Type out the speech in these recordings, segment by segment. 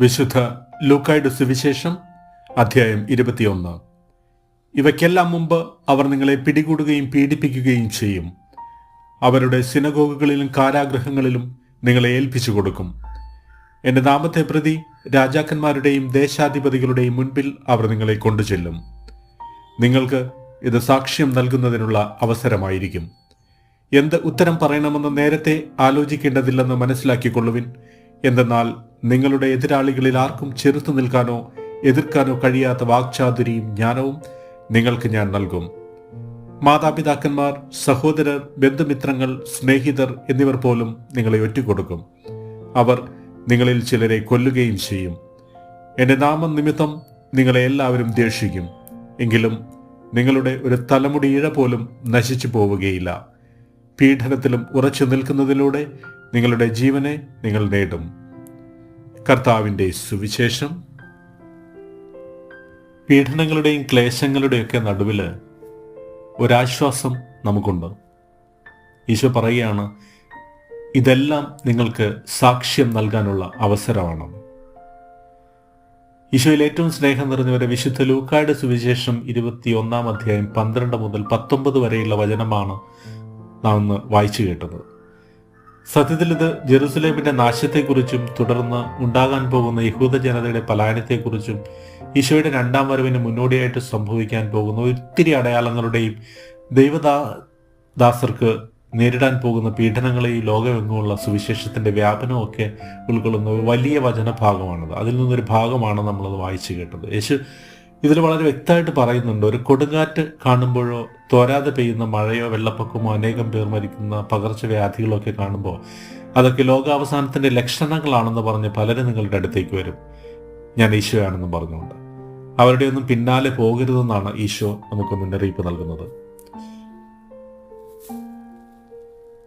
വിശുദ്ധ ലൂക്കായുടെ സുവിശേഷം അധ്യായം ഇരുപത്തിയൊന്ന്. ഇവയ്ക്കെല്ലാം മുമ്പ് അവർ നിങ്ങളെ പിടികൂടുകയും പീഡിപ്പിക്കുകയും ചെയ്യും. അവരുടെ സിനഗോഗുകളിലും കാരാഗ്രഹങ്ങളിലും നിങ്ങളെ ഏൽപ്പിച്ചു കൊടുക്കും. എന്റെ നാമത്തെ പ്രതി രാജാക്കന്മാരുടെയും ദേശാധിപതികളുടെയും മുൻപിൽ അവർ നിങ്ങളെ കൊണ്ടുചെല്ലും. നിങ്ങൾക്ക് ഇത് സാക്ഷ്യം നൽകുന്നതിനുള്ള അവസരമായിരിക്കും. എന്ത് ഉത്തരം പറയണമെന്ന് നേരത്തെ ആലോചിക്കേണ്ടതില്ലെന്ന് മനസ്സിലാക്കിക്കൊള്ളുവിൻ. എന്തെന്നാൽ നിങ്ങളുടെ എതിരാളികളിൽ ആർക്കും ചെറുത്തു നിൽക്കാനോ എതിർക്കാനോ കഴിയാത്ത വാക്ചാതുരിയും ജ്ഞാനവും നിങ്ങൾക്ക് ഞാൻ നൽകും. മാതാപിതാക്കന്മാർ സഹോദരർ ബന്ധുമിത്രങ്ങൾ സ്നേഹിതർ എന്നിവർ പോലും നിങ്ങളെ ഒറ്റുകൊടുക്കും. അവർ നിങ്ങളിൽ ചിലരെ കൊല്ലുകയും ചെയ്യും. എന്റെ നാമം നിമിത്തം നിങ്ങളെ എല്ലാവരും ദേഷിക്കും എങ്കിലും നിങ്ങളുടെ ഒരു തലമുടി ഇഴ പോലും നശിച്ചു പോവുകയില്ല. പീഡനത്തിലും ഉറച്ചു നിൽക്കുന്നതിലൂടെ നിങ്ങളുടെ ജീവനെ നിങ്ങൾ നേടും. കർത്താവിന്റെ സുവിശേഷം. പീഡനങ്ങളുടെയും ക്ലേശങ്ങളുടെയൊക്കെ നടുവിൽ ഒരാശ്വാസം നമുക്കുണ്ട്. ഈശോ പറയുകയാണ് ഇതെല്ലാം നിങ്ങൾക്ക് സാക്ഷ്യം നൽകാനുള്ള അവസരമാണ്. ഈശോയിൽ ഏറ്റവും സ്നേഹം നിറഞ്ഞവരെ വിശുദ്ധ ലൂക്കായുടെ സുവിശേഷം ഇരുപത്തി ഒന്നാം അധ്യായം പന്ത്രണ്ട് മുതൽ പത്തൊമ്പത് വരെയുള്ള വചനമാണ് നാം ഇന്ന് വായിച്ചു കേട്ടത്. സത്യത്തിൽ ഇത് ജെറുസലേമിന്റെ നാശത്തെക്കുറിച്ചും തുടർന്ന് ഉണ്ടാകാൻ പോകുന്ന യഹൂദ ജനതയുടെ പലായനത്തെക്കുറിച്ചും ഈശോയുടെ രണ്ടാം വരവിന് മുന്നോടിയായിട്ട് സംഭവിക്കാൻ പോകുന്ന ഒത്തിരി അടയാളങ്ങളുടെയും ദൈവദാ ദാസർക്ക് നേരിടാൻ പോകുന്ന പീഡനങ്ങളെ ഈ ലോകമെങ്ങുമുള്ള സുവിശേഷത്തിന്റെ വ്യാപനമൊക്കെ ഉൾക്കൊള്ളുന്ന വലിയ വചനഭാഗമാണത്. അതിൽ നിന്നൊരു ഭാഗമാണ് നമ്മളത് വായിച്ചു കേട്ടത്. യേശു ഇതിൽ വളരെ വ്യക്തമായിട്ട് പറയുന്നുണ്ട്. ഒരു കൊടുങ്കാറ്റ് കാണുമ്പോഴോ തോരാതെ പെയ്യുന്ന മഴയോ വെള്ളപ്പൊക്കമോ അനേകം പേർ മരിക്കുന്ന പകർച്ചവ്യാധികളോ ഒക്കെ കാണുമ്പോൾ അതൊക്കെ ലോകാവസാനത്തിന്റെ ലക്ഷണങ്ങളാണെന്ന് പറഞ്ഞ് പലരും നിങ്ങളുടെ അടുത്തേക്ക് വരും. ഞാൻ ഈശോയാണെന്ന് പറഞ്ഞുകൊണ്ട്. അവരുടെ ഒന്നും പിന്നാലെ പോകരുതെന്നാണ് ഈശോ നമുക്ക് മുന്നറിയിപ്പ് നൽകുന്നത്.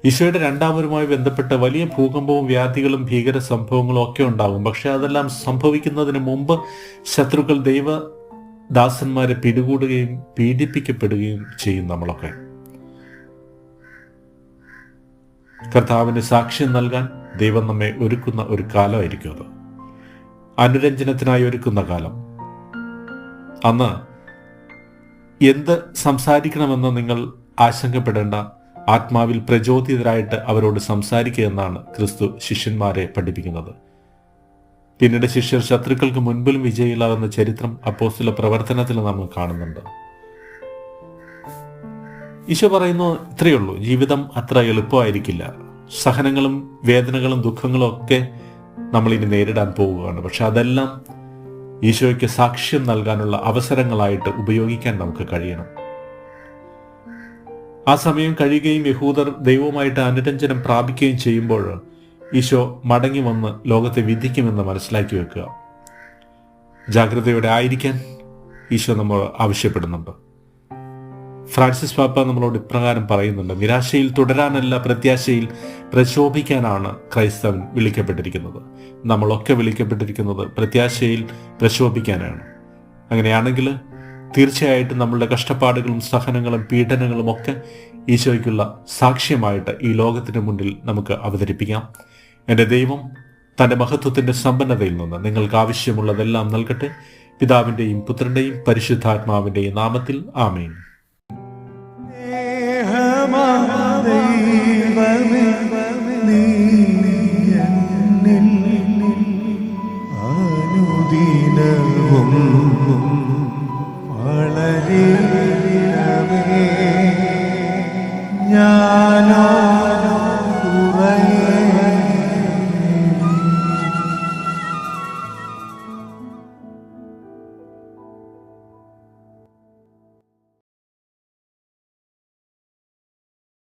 ഈശോയുടെ രണ്ടാമരുമായി ബന്ധപ്പെട്ട വലിയ ഭൂകമ്പവും വ്യാധികളും ഭീകര സംഭവങ്ങളും ഒക്കെ ഉണ്ടാകും. പക്ഷെ അതെല്ലാം സംഭവിക്കുന്നതിന് മുമ്പ് ശത്രുക്കൾ ദൈവ ദാസന്മാരെ പിടികൂടുകയും പീഡിപ്പിക്കപ്പെടുകയും ചെയ്യും നമ്മളൊക്കെ. കർത്താവിന് സാക്ഷ്യം നൽകാൻ ദൈവം നമ്മെ ഒരുക്കുന്ന ഒരു കാലമായിരിക്കും അത്. അനുരഞ്ജനത്തിനായി ഒരുക്കുന്ന കാലം. അന്ന് എന്ത് സംസാരിക്കണമെന്ന് നിങ്ങൾ ആശങ്കപ്പെടേണ്ട ആത്മാവിൽ പ്രചോദിതരായിട്ട് അവരോട് സംസാരിക്കുക എന്നാണ് ക്രിസ്തു ശിഷ്യന്മാരെ പഠിപ്പിക്കുന്നത്. പിന്നീട് ശിഷ്യർ ശത്രുക്കൾക്ക് മുൻപിലും വിജയിലാകുന്ന ചരിത്രം അപ്പോസ്തല പ്രവർത്തനത്തിൽ നമ്മൾ കാണുന്നുണ്ട്. ഈശോ പറയുന്നു ഇത്രയേ ഉള്ളൂ. ജീവിതം അത്ര എളുപ്പമായിരിക്കില്ല. സഹനങ്ങളും വേദനകളും ദുഃഖങ്ങളും ഒക്കെ നമ്മൾ ഇനി നേരിടാൻ പോവുകയാണ്. പക്ഷെ അതെല്ലാം ഈശോയ്ക്ക് സാക്ഷ്യം നൽകാനുള്ള അവസരങ്ങളായിട്ട് ഉപയോഗിക്കാൻ നമുക്ക് കഴിയണം. ആ സമയം കഴിയുകയും യഹൂദർ ദൈവവുമായിട്ട് അനുരഞ്ജനം പ്രാപിക്കുകയും ചെയ്യുമ്പോൾ ഈശോ മടങ്ങി വന്ന് ലോകത്തെ വിധിക്കുമെന്ന് മനസ്സിലാക്കി വെക്കുക. ജാഗ്രതയോടെ ആയിരിക്കാൻ ഈശോ നമ്മൾ ആവശ്യപ്പെടുന്നുണ്ട്. ഫ്രാൻസിസ് പാപ്പ നമ്മളോട് ഇപ്രകാരം പറയുന്നുണ്ട് നിരാശയിൽ തുടരാനല്ല പ്രത്യാശയിൽ പ്രശോഭിക്കാനാണ് ക്രൈസ്തവൻ വിളിക്കപ്പെട്ടിരിക്കുന്നത്. നമ്മളൊക്കെ വിളിക്കപ്പെട്ടിരിക്കുന്നത് പ്രത്യാശയിൽ പ്രശോഭിക്കാനാണ്. അങ്ങനെയാണെങ്കിൽ തീർച്ചയായിട്ടും നമ്മളുടെ കഷ്ടപ്പാടുകളും സഹനങ്ങളും പീഡനങ്ങളും ഒക്കെ ഈശോയ്ക്കുള്ള സാക്ഷ്യമായിട്ട് ഈ ലോകത്തിന് മുന്നിൽ നമുക്ക് അവതരിപ്പിക്കാം. എന്റെ ദൈവം തന്റെ മഹത്വത്തിന്റെ സമ്പന്നതയിൽ നിന്ന് നിങ്ങൾക്ക് ആവശ്യമുള്ളതെല്ലാം നൽകട്ടെ. പിതാവിന്റെയും പുത്രന്റെയും പരിശുദ്ധാത്മാവിന്റെയും നാമത്തിൽ ആമേൻ.